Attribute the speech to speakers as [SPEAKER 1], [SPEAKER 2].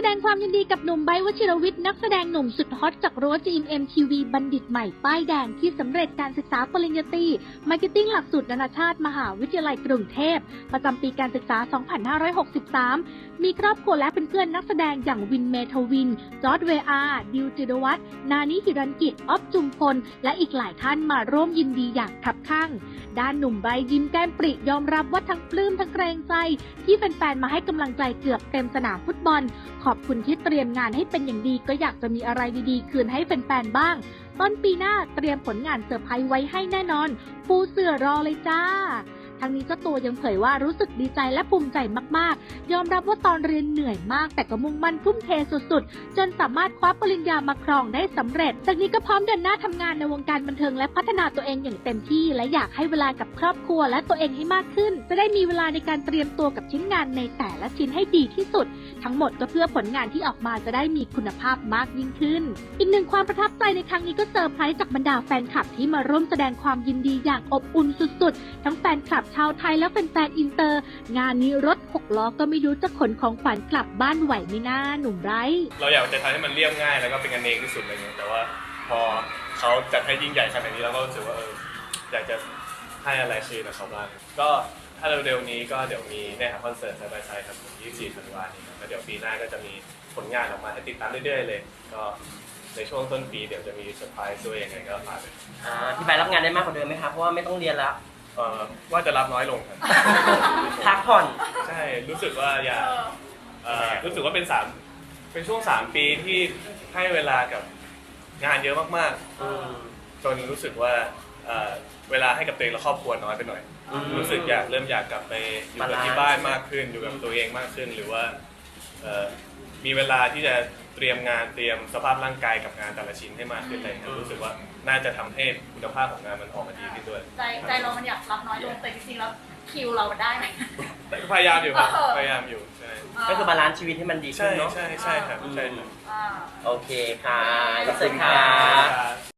[SPEAKER 1] แสดงความยินดีกับหนุ่มไบวชิรวิทย์นักแสดงหนุ่มสุดฮอตจากรั้ว GMM TV บัณฑิตใหม่ป้ายแดงที่สำเร็จการศึกษาปริญญาตรีมาร์เก็ตติ้งหลักสูตรนานาชาติ มหาวิทยาลัยกรุงเทพ ประจำปีการศึกษา 2563 มีครอบครัวและเป็นเพื่อนนักแสดงอย่างวินเมทวิน จอร์ดเวอาร์ดิวจิรวัตรนานิหิรันกิจออฟจุมพล และอีกหลายท่านมาร่วมยินดีอย่างคับข้างด้านหนุ่มไบยิ้มแก้มปริยอมรับว่าทั้งปลื้มทั้งเกรงใจ ที่แฟนๆมาให้กำลังใจเกือบเต็มสนามฟุตบอล ขอบคุณที่เตรียมงานให้เป็นอย่างดี ก็อยากจะมีอะไรดีๆ คืนให้แฟนๆบ้าง ต้นปีหน้าเตรียมผลงานเซอร์ไพรส์ไว้ให้แน่นอน ปูเสือรอเลยจ้า ทั้งนี้เจ้าตัวยังเผยว่ารู้สึกดีใจและภูมิใจมากๆ ยอมรับว่าตอนเรียนเหนื่อยมาก แต่ก็มุ่งมั่นทุ่มเทสุดๆ จนสามารถคว้าปริญญามาครองได้สำเร็จ จากนี้ก็พร้อมเดินหน้าทำงานในวงการบันเทิงและพัฒนาตัวเองอย่างเต็มที่ และอยากให้เวลากับครอบครัวและตัวเองให้มากขึ้น จะได้มีเวลาในการเตรียมตัวกับชิ้นงานในแต่ละชิ้นให้ดีที่สุด ทั้งหมดก็เพื่อผลงานที่ออกมาจะได้มีคุณภาพมากยิ่งขึ้น อีกหนึ่งความประทับใจในครั้งนี้ก็เซอร์ไพรส์จากบรรดาแฟนคลับที่มาร่วมแสดงความยินดีอย่างอบอุ่นสุดๆ ทั้งแฟนคลับชาวไทยและแฟนๆอินเตอร์ งานนี้รถหกล้อก็ไม่รู้จะขนของขวัญกลับบ้านไหวไหมน่าหนุ่มไร้
[SPEAKER 2] เราอยากจะทำให้มันเรียบง่ายแล้วก็เป็นกันเองที่สุดอะไรเงี้ยแต่ว่าพอเขาจัดให้ยิ่งใหญ่ขนาดนี้เราก็รู้สึกว่าเอออยากจะให้อะไรคืนกับเขาบ้างก็ถ้าเร็วๆนี้ก็เดี๋ยวมีแน่ครับคอนเสิร์ตไซบายไซครับผม24ธันวาคมนี้ครับแล้วเดี๋ยวปีหน้าก็จะมีผลงานออกมาให้ติดตามเรื่อยๆเลย ก็ในช่วงต้นปีเดี๋ยวจะมีเซอร์ไพรส์ด้วยยังไงก็ฝากเลย
[SPEAKER 3] อ่าพี่ใบรับงานได้มากกว่าเดิมไหมครับเพราะว่าไม่ต้องเรียนแล้ว
[SPEAKER 2] เอ่อว่าจะรับน้อยลงครับ
[SPEAKER 3] พักผ่อน
[SPEAKER 2] ใช่รู้สึกว่าอยากเอ่อรู้สึกว่าเป็นสามเป็นช่วงสามปีที่ให้เวลากับงานเยอะมากๆ
[SPEAKER 3] อืม
[SPEAKER 2] จนรู้สึกว่าเอ่อเวลาให้กับตัวเองและครอบครัวน้อยไปหน่อย
[SPEAKER 3] อืม
[SPEAKER 2] รู้สึกอยากเริ่มอยากกลับไปอยู่กับที่บ้านมากขึ้นอยู่กับตัวเองมากขึ้น หรือว่าเอ่อมีเวลาที่จะ เตรียมงานเตรียมสภาพร่างกายกับงานแต่ละชิ้นให้มากขึ้นอะไรอย่างเงี้ยรู้สึกว่าน่าจะทำให้คุณภาพของงานมันออกมาดีขึ้นด้วย
[SPEAKER 4] ใจใจเรามันอยากรับน้อยลงแต่จริงๆแล้วคิวเราได้ไหม
[SPEAKER 2] แต่ก็พยายามอยู่ครับ
[SPEAKER 4] เออ
[SPEAKER 2] พยายามอยู่ใช่
[SPEAKER 3] ก็คือบาลานซ์ชีวิตให้มันดีขึ้
[SPEAKER 2] ใช่
[SPEAKER 3] นเนาะ
[SPEAKER 2] ใช่ใช่ครับใช่ครับ
[SPEAKER 4] อ่า
[SPEAKER 3] โอเคค่ะขอบคุณค่ะ
[SPEAKER 2] ครับ